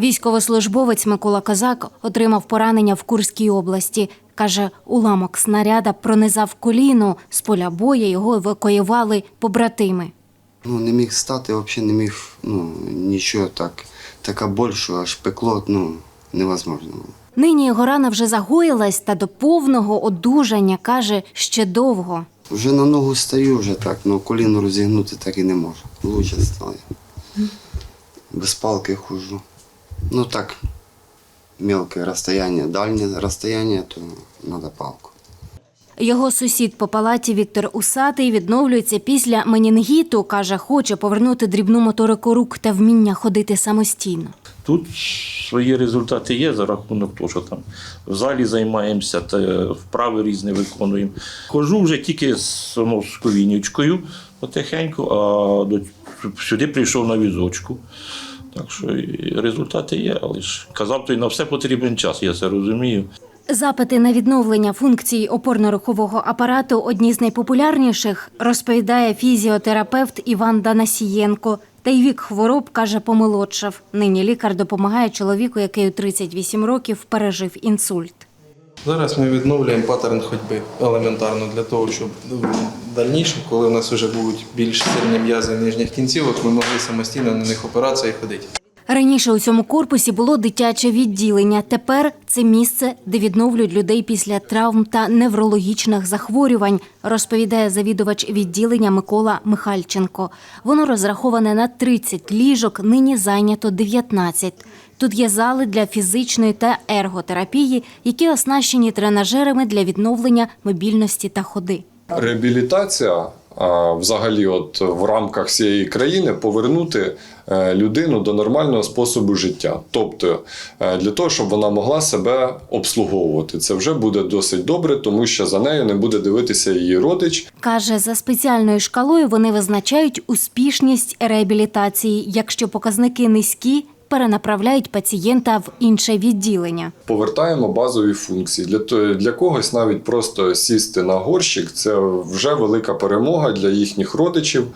Військовослужбовець Микола Козак отримав поранення в Курській області. Каже, уламок снаряда пронизав коліно. З поля бою його евакуювали побратими. Ну, не міг стати, взагалі не міг ну, нічого так. Така боль, що аж пекло, ну, невозможно було. Нині його рана вже загоїлась, та до повного одужання каже ще довго. Вже на ногу стою, вже так, ну коліно розігнути так і не можу. Лучше стало. Без палки хожу. Ну так, мелке розстояння, дальнє розстояння, то треба палку. Його сусід по палаті Віктор Усатий відновлюється після менінгіту. каже, хоче повернути дрібну моторику рук та вміння ходити самостійно. Тут свої результати є за рахунок того, що там в залі займаємося, та вправи різні виконуємо. Хожу вже тільки з, ну, потихеньку, а до, сюди прийшов на візочку. Так що і результати є, але ж казав, то й на все потрібен час, я це розумію. Запити на відновлення функцій опорно-рухового апарату одні з найпопулярніших, розповідає фізіотерапевт Іван Данасієнко. Та й вік хвороб, каже, помолодшав. Нині лікар допомагає чоловіку, який у 38 років пережив інсульт. Зараз ми відновлюємо паттерн ходьби елементарно для того, щоб в дальнішому, коли у нас вже будуть більш сильні м'язи нижніх кінцівок, ми могли самостійно на них опиратися і ходити. Раніше у цьому корпусі було дитяче відділення. Тепер це місце, де відновлюють людей після травм та неврологічних захворювань, розповідає завідувач відділення Микола Михальченко. Воно розраховане на 30 ліжок, нині зайнято 19. Тут є зали для фізичної та ерготерапії, які оснащені тренажерами для відновлення мобільності та ходи. Реабілітація взагалі, от в рамках всієї країни повернути е, людину до нормального способу життя. Тобто е, для того, щоб вона могла себе обслуговувати. Це вже буде досить добре, тому що за нею не буде дивитися її родич, Каже, за спеціальною шкалою вони визначають успішність реабілітації. Якщо показники низькі, перенаправляють пацієнта в інше відділення. повертаємо базові функції. Для, для когось навіть просто сісти на горщик це вже велика перемога для їхніх родичів.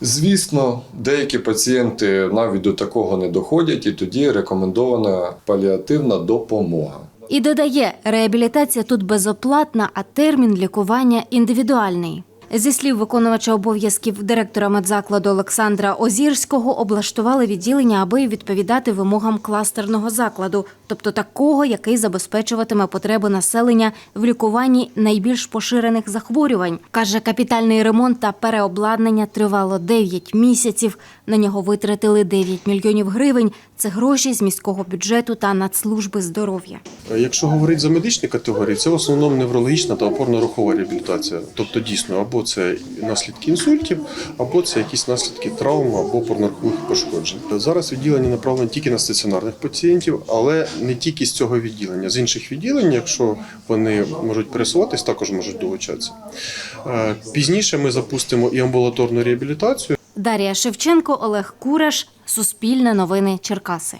Звісно, деякі пацієнти навіть до такого не доходять, і тоді рекомендована паліативна допомога. І додає, реабілітація тут безоплатна, а термін лікування індивідуальний. Зі слів виконувача обов'язків директора медзакладу Олександра Озірського, облаштували відділення, аби відповідати вимогам кластерного закладу, тобто такого, який забезпечуватиме потреби населення в лікуванні найбільш поширених захворювань. Каже, капітальний ремонт та переобладнання тривало 9 місяців. На нього витратили 9 мільйонів гривень. Це гроші з міського бюджету та Нацслужби здоров'я. Якщо говорити за медичні категорії, це в основному неврологічна та опорно-рухова реабілітація. Тобто, дійсно, або це наслідки інсультів, або це якісь наслідки травм або опорно-рухових пошкоджень. Зараз відділення направлено тільки на стаціонарних пацієнтів, але не тільки з цього відділення. З інших відділень, якщо вони можуть пересуватись, також можуть долучатися. Е, Пізніше ми запустимо і амбулаторну реабілітацію. Дар'я Шевченко, Олег Кураш, Суспільне новини Черкаси.